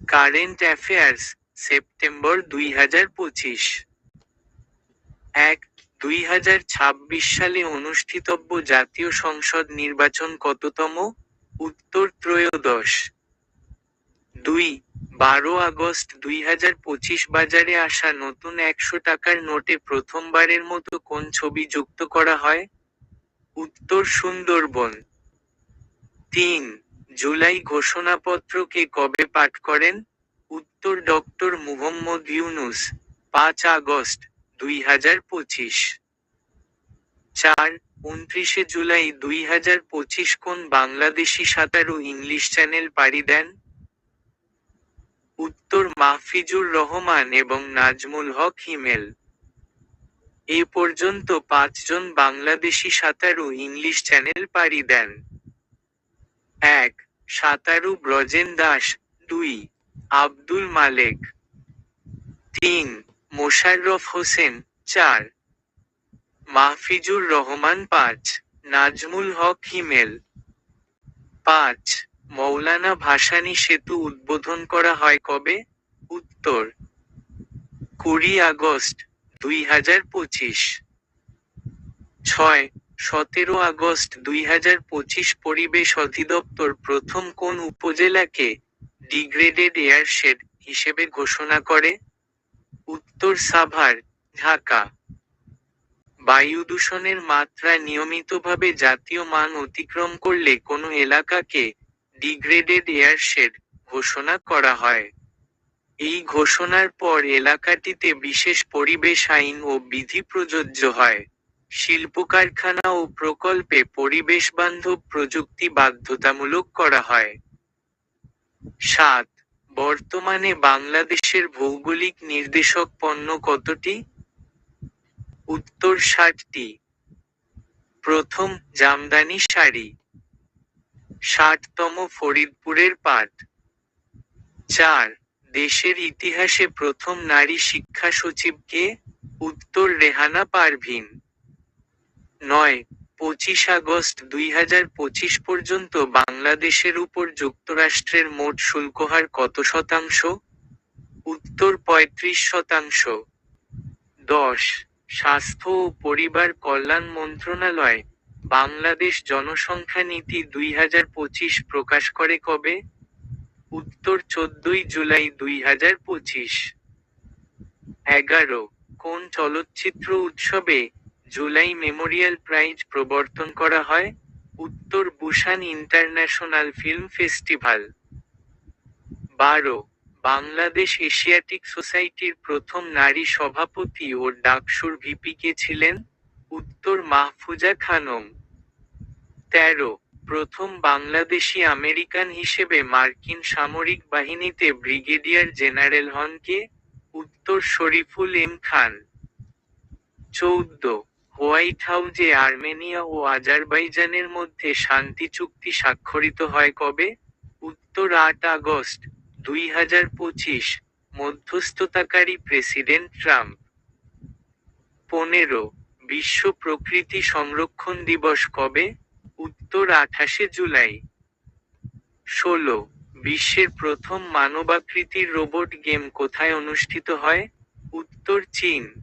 Current affairs, September দুই হাজার পঁচিশ। এক, দুই হাজার ছাব্বিশ সালে অনুষ্ঠিতব্য জাতীয় সংসদ নির্বাচন কততম? উত্তর ত্রয়োদশ। দুই, বারো আগস্ট দুই হাজার পঁচিশ বাজারে আসা নতুন একশো টাকার নোটে প্রথমবারের মতো কোন ছবি যুক্ত করা হয়? উত্তর সুন্দরবন। তিন জুলাই ঘোষণাপত্রকে কবে পাঠ করেন? উত্তর ডক্টর মুহম্মদ ইউনুস, পাঁচ আগস্ট দুই হাজার পঁচিশ। চার, উনত্রিশে জুলাই দুই হাজার পঁচিশ কোন বাংলাদেশি সাঁতারু ইংলিশ চ্যানেল পাড়ি দেন? উত্তর, মাহফিজুর রহমান এবং নাজমুল হক হিমেল। এ পর্যন্ত পাঁচজন বাংলাদেশি সাঁতারু ইংলিশ চ্যানেল পাড়ি দেন। এক সাঁতারু ব্রজেন দাস, দুই, আব্দুল মালেক। তিন, মোশাররফ হোসেন, চার, মাহফিজুর রহমান, পাঁচ, নাজমুল হক হিমেল পাঁচ, মৌলানা ভাসানী সেতু উদ্বোধন করা হয় কবে? উত্তর, কুড়ি আগস্ট, দুই হাজার পঁচিশ। ছয় সতেরো আগস্ট দুই হাজার পঁচিশ পরিবেশ অধিদপ্তর প্রথম কোন উপজেলাকে ডিগ্রেডেড এয়ারশেড হিসেবে ঘোষণা করে? উত্তর সাভার, ঢাকা। বায়ু দূষণের মাত্রা নিয়মিতভাবে জাতীয় মান অতিক্রম করলে কোনো এলাকাকে ডিগ্রেডেড এয়ারশেড ঘোষণা করা হয়? এই ঘোষণার পর এলাকাটিতে বিশেষ পরিবেশ আইন ও বিধি প্রযোজ্য হয়। শিল্প কারখানা ও প্রকল্পে পরিবেশ বান্ধব প্রযুক্তি বাধ্যতামূলক করা হয়। সাত, বর্তমানে বাংলাদেশের ভৌগোলিক নির্দেশক পণ্য কতটি? উত্তর ষাটটি। প্রথম, জামদানি শাড়ি। ষাটতম, ফরিদপুরের পাট। চার, দেশের ইতিহাসে প্রথম নারী শিক্ষা সচিব কে উত্তর রেহানা পারভিন। নয়, পঁচিশ আগস্ট দুই হাজার পঁচিশ পর্যন্ত বাংলাদেশের উপর যুক্তরাষ্ট্রের মোট শুল্কহার কত শতাংশ? উত্তর পঁয়ত্রিশ শতাংশ। দশ, স্বাস্থ্য ও পরিবার কল্যাণ মন্ত্রণালয়, বাংলাদেশ জনসংখ্যা নীতি দুই হাজার পঁচিশ প্রকাশ করে কবে? উত্তর চোদ্দই জুলাই দুই হাজার পঁচিশ। এগারো, কোন চলচ্চিত্র উৎসবে জুলাই মেমোরিয়াল প্রাইজ প্রবর্তন করা হয় উত্তর বুসান ইন্টারন্যাশনাল ফিল্ম ফেস্টিভ্যাল বারো, বাংলাদেশ এশিয়াটিক সোসাইটির প্রথম নারী সভাপতি ও ডাকসুর ভিপি কে ছিলেন? উত্তর মাহফুজা খানম। তেরো, প্রথম বাংলাদেশি আমেরিকান হিসেবে মার্কিন সামরিক বাহিনীতে ব্রিগেডিয়ার জেনারেল হন কে? উত্তর শরীফুল এম খান। চৌদ্দ হোয়াইট হাউজে আর্মেনিয়া ও আজারবাইজানের মধ্যে শান্তি চুক্তি স্বাক্ষরিত হয় কবে? উত্তর আট আগস্ট, দুই হাজার পঁচিশ, মধ্যস্থতাকারী প্রেসিডেন্ট ট্রাম্প। পনেরো, বিশ্ব প্রকৃতি সংরক্ষণ দিবস কবে? উত্তর আঠাশে জুলাই। ষোলো, বিশ্বের প্রথম মানবাকৃতির রোবট গেম কোথায় অনুষ্ঠিত হয়? উত্তর চীন।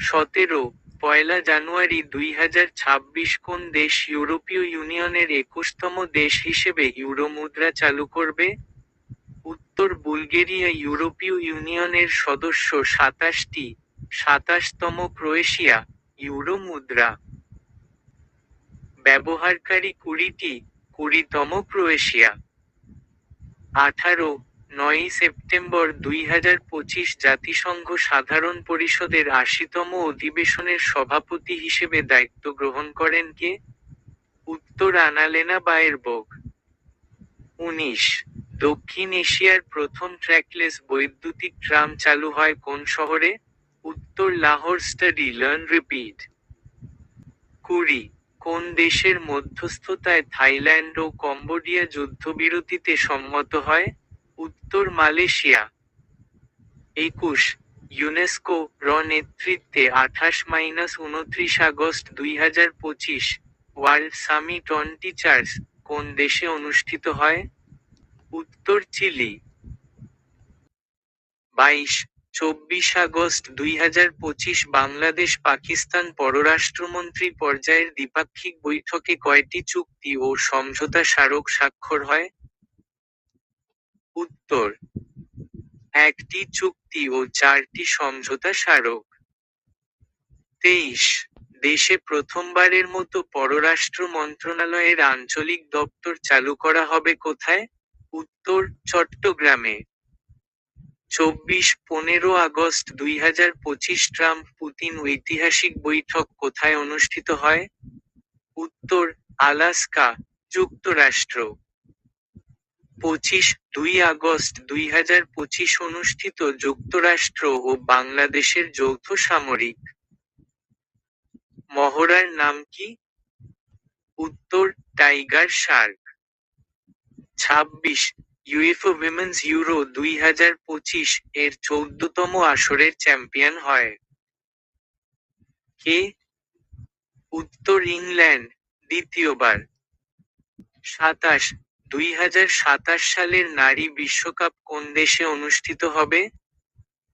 সতেরো পয়লা জানুয়ারি দুই হাজার ছাব্বিশ কোন দেশ ইউরোপীয় ইউনিয়নের একুশতম দেশ হিসেবে ইউরো মুদ্রা চালু করবে? উত্তর বুলগেরিয়া ইউরোপীয় ইউনিয়নের সদস্য সাতাশটি, সাতাশতম ক্রোয়েশিয়া ইউরো মুদ্রা ব্যবহারকারী কুড়িটি, কুড়িতম ক্রোয়েশিয়া। আঠারো নয়ই সেপ্টেম্বর দুই হাজার পঁচিশ জাতিসংঘ সাধারণ পরিষদের আশিতম অধিবেশনের সভাপতি হিসেবে দায়িত্ব গ্রহণ করেন কে? উত্তর আনালেনা বায়েরবোগ উনিশ, দক্ষিণ এশিয়ার প্রথম ট্র্যাকলেস বৈদ্যুতিক ট্রাম চালু হয় কোন শহরে? উত্তর লাহোর স্টাডি লার্ন রিপিট কুড়ি, কোন দেশের মধ্যস্থতায় থাইল্যান্ড ও কম্বোডিয়া যুদ্ধবিরতিতে সম্মত হয়? উত্তর মালয়েশিয়া। একুশ, ইউনেস্কো র নেতৃত্বে আঠাশ মাইনাস উনত্রিশ আগস্ট দুই হাজার পঁচিশ ওয়ার্ল্ড সামিট অন টিচার্স কোন দেশে অনুষ্ঠিত হয়? উত্তর চিলি। বাইশ, চব্বিশ আগস্ট দুই হাজার পঁচিশ বাংলাদেশ পাকিস্তান পররাষ্ট্রমন্ত্রী পর্যায়ের দ্বিপাক্ষিক বৈঠকে কয়টি চুক্তি ও সমঝোতা স্মারক স্বাক্ষর হয়? উত্তর। একটি চুক্তি ও চারটি সমঝোতা স্মারক। তেইশ। দেশে প্রথমবারের মতো পররাষ্ট্র মন্ত্রণালয়ের আঞ্চলিক দপ্তর চালু করা হবে কোথায়? উত্তর, চট্টগ্রামে। চব্বিশ, পনেরো আগস্ট দুই হাজার পঁচিশ ট্রাম্প পুতিন ঐতিহাসিক বৈঠক কোথায় অনুষ্ঠিত হয়? উত্তর, আলাস্কা, যুক্তরাষ্ট্র। পঁচিশ দুই আগস্ট দুই হাজার পঁচিশ অনুষ্ঠিত যুক্তরাষ্ট্র ও বাংলাদেশের যৌথ সামরিক। মহড়ার নাম কি? উত্তর, টাইগার শার্ক। ছাব্বিশ, ইউএফও উইমেন্স ইউরো দুই হাজার পঁচিশ এর চৌদ্দতম আসরের চ্যাম্পিয়ন হয়। কে? উত্তর ইংল্যান্ড, দ্বিতীয়বার। সাতাশ দুই হাজার সাতাশ সালের নারী বিশ্বকাপ কোন দেশে অনুষ্ঠিত হবে?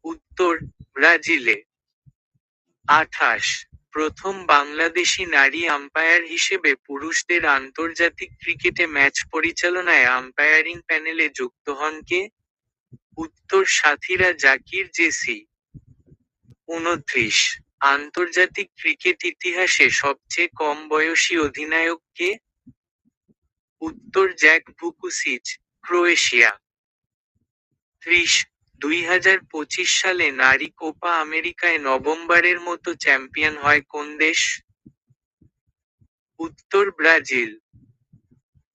উত্তর, ব্রাজিলে। আঠাশ। প্রথম বাংলাদেশি নারী আম্পায়ার হিসেবে পুরুষদের আন্তর্জাতিক ক্রিকেটে ম্যাচ পরিচালনায় আম্পায়ারিং প্যানেলে যুক্ত হন কে? উত্তর, সাথীরা জাকির জেসি। উনত্রিশ আন্তর্জাতিক ক্রিকেট ইতিহাসে সবচেয়ে কম বয়সী অধিনায়ক কে? উত্তর জ্যাক ভুকুসিচ ক্রোয়েশিয়া। ত্রিশ, দুই হাজার পঁচিশ সালে নারী কোপা আমেরিকায় নভেম্বরের মতো চ্যাম্পিয়ন হয় কোন দেশ? উত্তর ব্রাজিল।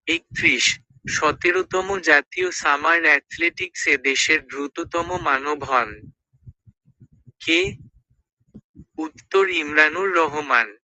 একত্রিশ, সতেরোতম জাতীয় সামার অ্যাথলেটিক্সে দেশের দ্রুততম মানব হন। কে? উত্তর ইমরানুর রহমান।